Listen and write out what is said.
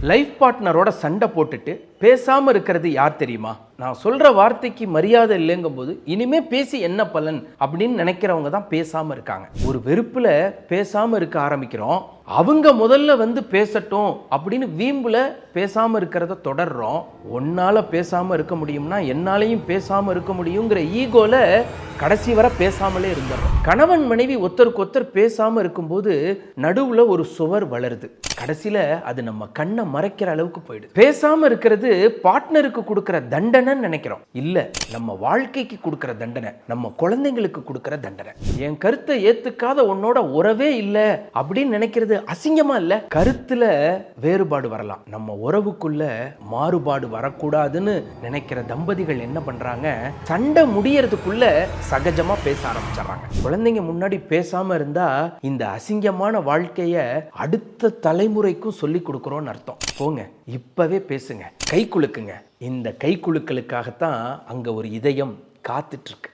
Life பார்ட்னரோட சண்டை போட்டுட்டு பேசாமல் இருக்கிறது யார் தெரியுமா? நான் சொல்கிற வார்த்தைக்கு மரியாதை இல்லைங்கும்போது இனிமே பேசி என்ன பலன் அப்படின்னு நினைக்கிறவங்க தான் பேசாம இருக்காங்க. ஒரு வெறுப்பில் பேசாமல் இருக்க ஆரம்பிக்கிறோம். அவங்க முதல்ல வந்து பேசட்டும் அப்படின்னு வீம்புல பேசாமல் இருக்கிறத தொடர்றோம். ஒன்னால் பேசாமல் இருக்க முடியும்னா என்னாலையும் பேசாமல் இருக்க முடியுங்கிற ஈகோவில் கடைசி வரை பேசாமலே இருந்துடுறோம் கணவன் மனைவி ஒருத்தருக்கு ஒருத்தர் பேசாமல் இருக்கும்போது நடுவில் ஒரு சுவர் வளருது. கடைசியில் அது நம்ம கண்ணை மறைக்கிற அளவுக்கு போயிடுது. பேசாமல் இருக்கிறது பார்ட்னருக்கு கொடுக்கிற தண்டனைன்னு நினைக்கிறோம். இல்ல நம்ம வாழ்க்கைக்கு கொடுக்குற தண்டனை நம்ம குழந்தைங்களுக்கு கொடுக்குற தண்டனை. என் கருத்தை ஏத்துக்காத உன்னோட உறவே இல்ல அப்படின்னு நினைக்கிறது அசிங்கமா இல்ல? கருத்துல வேறுபாடு வரலாம். நம்ம உறவுக்குள்ள மாறுபாடு வரக்கூடாதுன்னு நினைக்கிற தம்பதிகள் என்ன பண்றாங்க? சண்டை முடியறதுக்குள்ள சகஜமா பேச ஆரம்பிச்சிடுறாங்க. குழந்தைங்க முன்னாடி பேசாம இருந்தா இந்த அசிங்கமான வாழ்க்கைய அடுத்த தலைமுறைக்கும் சொல்லி கொடுக்குறோன்னு அர்த்தம். போங்க இப்பவே பேசுங்க. கை குலுக்குங்க இந்த கை குலுக்கலுக்காகத்தான் அங்கே ஒரு இதயம் காத்துட்ருக்கு